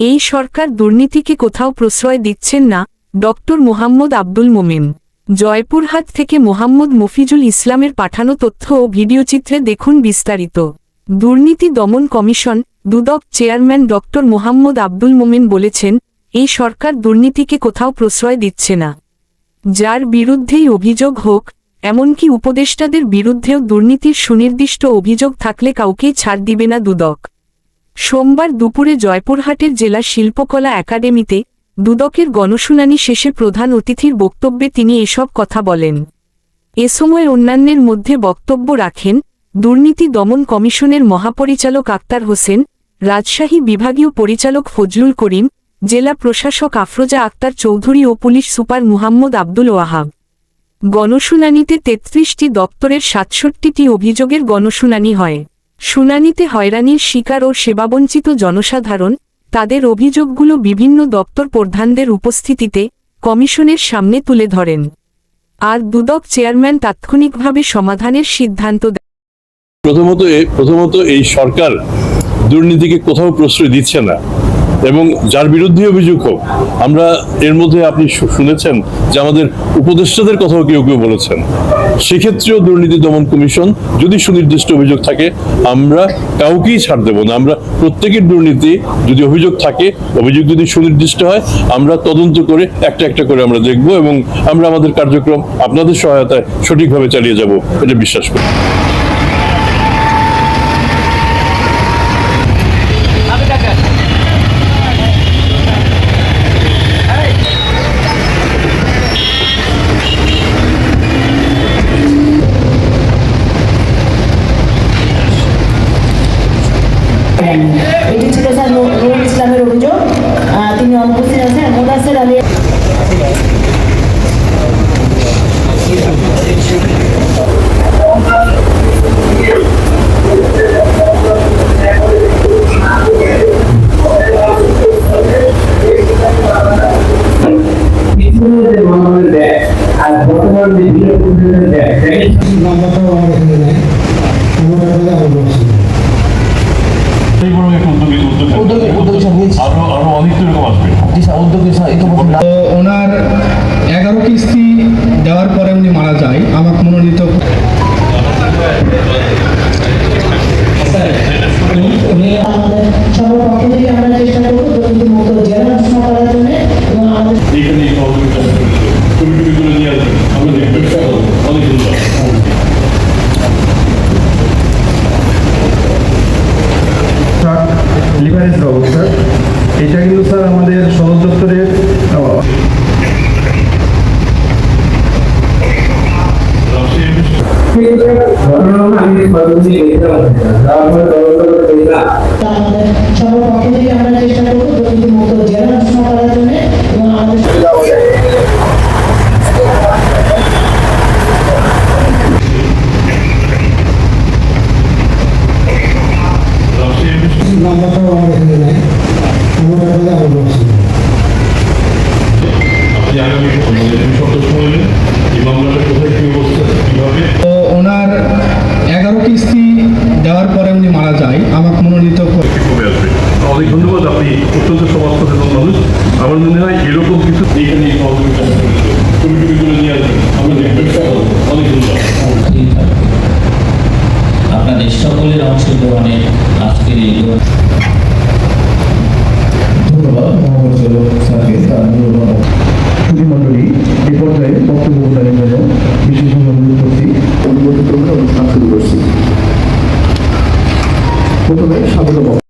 এই সরকার দুর্নীতিকে কোথাও প্রশ্রয় দিচ্ছেন না, ডক্টর মোহাম্মদ আব্দুল মোমেন। জয়পুরহাট থেকে মোহাম্মদ মফিজুল ইসলামের পাঠানো তথ্য ও ভিডিওচিত্রে দেখুন বিস্তারিত। দুর্নীতি দমন commission, Dudok chairman doctor Mohammad Abdul Momen বলেছেন, এই সরকার দুর্নীতিকে কোথাও প্রশ্রয় দিচ্ছে না। যার বিরুদ্ধেই অভিযোগ হোক, এমনকি উপদেষ্টাদের বিরুদ্ধেও দুর্নীতির সুনির্দিষ্ট অভিযোগ থাকলে কাউকেই ছাড় দিবে না দুদক। সোমবার দুপুরে জয়পুরহাটের জেলা শিল্পকলা একাডেমিতে দুদকের গণশুনানি শেষে প্রধান অতিথির বক্তব্যে তিনি এসব কথা বলেন। এ সময় অন্যান্যের মধ্যে বক্তব্য রাখেন দুর্নীতি দমন কমিশনের মহাপরিচালক আক্তার হোসেন, রাজশাহী বিভাগীয় পরিচালক ফজলুল করিম, জেলা প্রশাসক আফরোজা আক্তার চৌধুরী ও পুলিশ সুপার মুহাম্মদ আব্দুল ওয়াহাব। গণশুনানিতে তেত্রিশটি দপ্তরের সাতষট্টিটি অভিযোগের গণশুনানি হয়। শুনানিতে হয়রানির শিকার ও সেবাবঞ্চিত জনসাধারণ, তাদের অভিযোগগুলো বিভিন্ন দপ্তর প্রধানদের উপস্থিতিতে কমিশনের সামনে তুলে ধরেন। আর দুদক চেয়ারম্যান তাৎক্ষণিকভাবে সমাধানের সিদ্ধান্ত দেন। প্রথমত প্রথমত এই সরকার দুর্নীতিকে কোথাও প্রশ্রয় দিচ্ছে না। এবং যার বিরুদ্ধে অভিযোগ হোক, আমরা এর মধ্যে আপনি শুনেছেন যে আমাদের উপদেষ্টাদের কথাও কেউ কেউ বলেছেন। সেক্ষেত্রেও দুর্নীতি দমন কমিশন যদি সুনির্দিষ্ট অভিযোগ থাকে, আমরা কাউকেই ছাড় দেব না। আমরা প্রত্যেকের দুর্নীতি যদি অভিযোগ থাকে, অভিযোগ যদি সুনির্দিষ্ট হয়, আমরা তদন্ত করে একটা একটা করে আমরা দেখব এবং আমরা আমাদের কার্যক্রম আপনাদের সহায়তায় সঠিকভাবে চালিয়ে যাব, এটা বিশ্বাস করি। আমরা দেখবেন অনেক সুন্দর। লিভারেজ বাবু এটা কিন্তু স্যার আমাদের সদর দপ্তরের থেকে আমরা চেষ্টা করব মুক্ত জেলা ঘোষণা করার জন্য এবং আমাদের নাম্বারটাও হয় এরকম কিছু এখানে তুমি আপনাদের সকলের অংশগ্রহণে আজকের এই ধন্যবাদ মহাপরিচালক স্যারকে তার মণ্ডলী এ পর্যায়ে বক্তব্য প্রদানের জন্য বিশেষ অনুরোধ প্রথমে স্বাগত